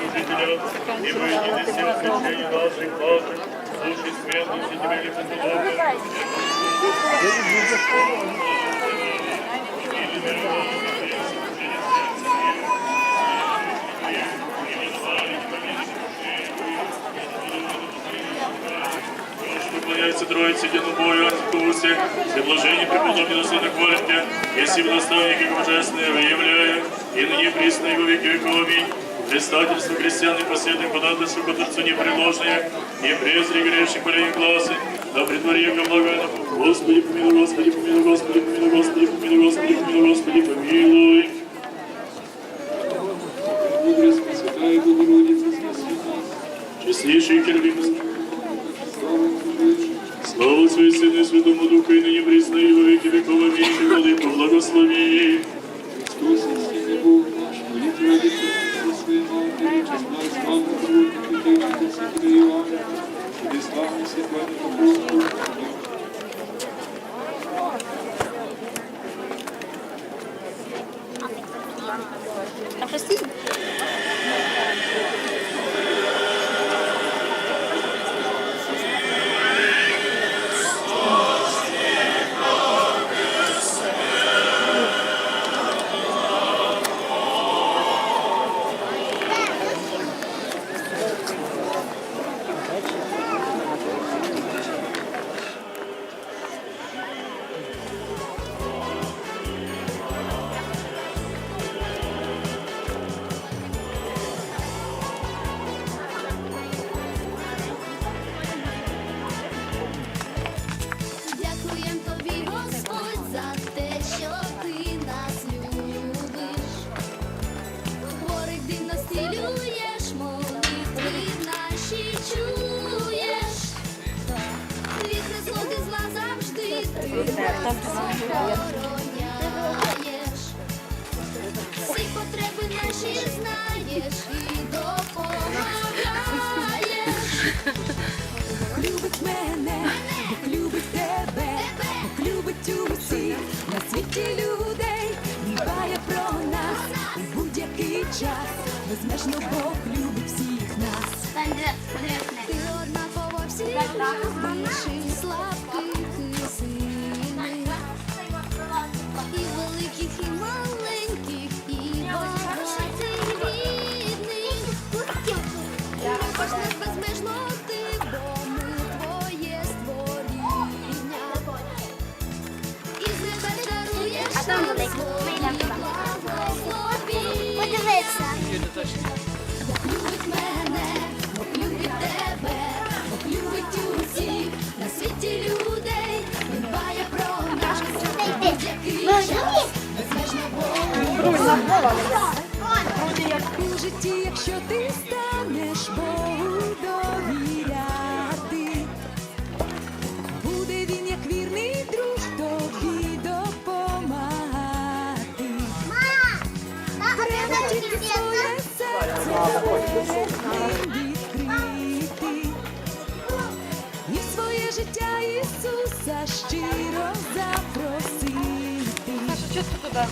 И выйдите сердце всей наших ваших, слушай смертности тебе не поцелуй. Поклоняется Троице, Единобою, Антикусе, все блажение преподобный наследник Вольке, если в наставники божественные выявляя, и ныне присно веки веков. Предстательство христиан и последних податель к Отцу непреложные, не презри грешных полей глазы, да притвори его благо Господи, помилуй, Господи, помилуй, Господи, помилуй, Господи, помилуй, Господи, помилуй, Господи, помилуй. Мудрость Пресвятая Богородица, спаси нас. Честнейший Кирилл, Слава Тебе, Слава Отцу и Сыну и Святому Духу, и ныне присно и во веки веков, аминь, Владыку, благослови. Богу, Святого Иоанна, чудеса и святого Бога. Дякуєм охороняєш. Всі потреби наші знаєш і допомагаєш. любить мене, любить тебе, любить усіх на світі людей, дбає про нас у будь-який час, безмежно Бог любить всіх нас. Ти однаково всіх любиш, Бог. У житті, якщо ти станеш Богу довіряти, буде він як вірний друг тобі допомагати. І своє життя Ісуса щиро запросити. Що ти туди?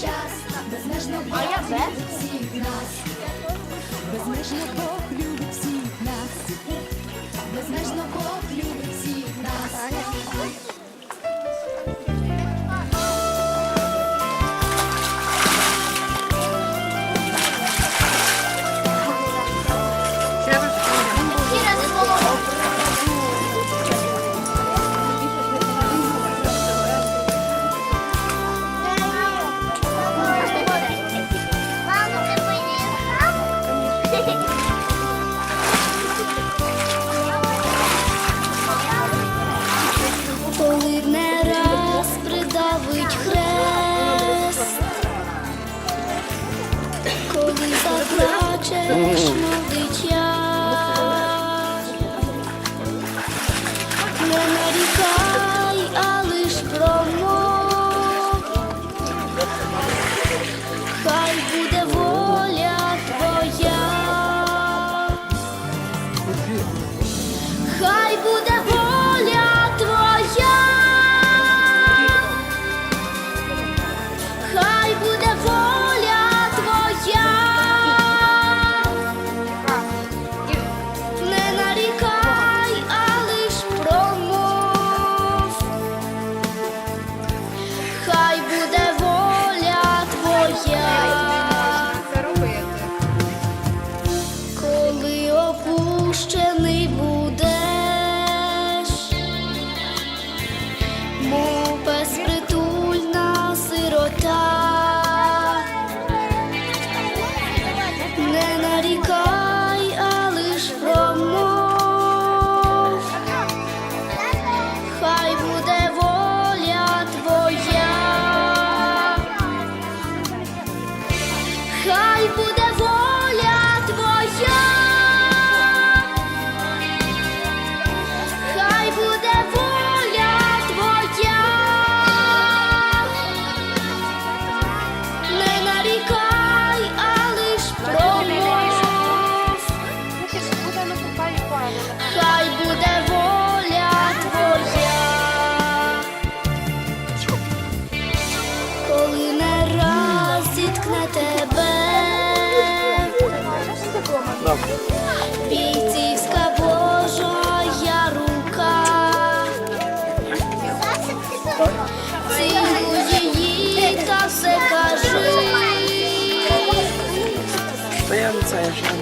Час безмежно всіх нас, безмежно Бог.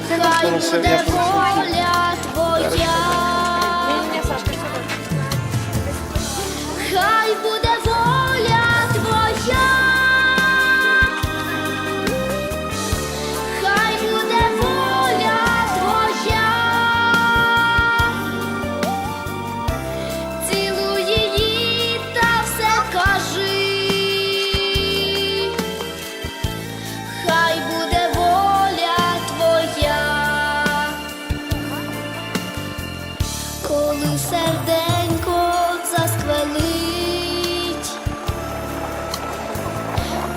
Хай буде воля твоя. коли серденько засквелить,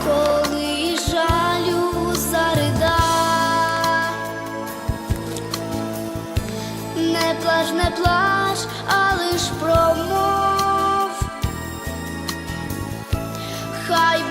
коли жалю зарида, не плач, не плач, а лиш промов. Хай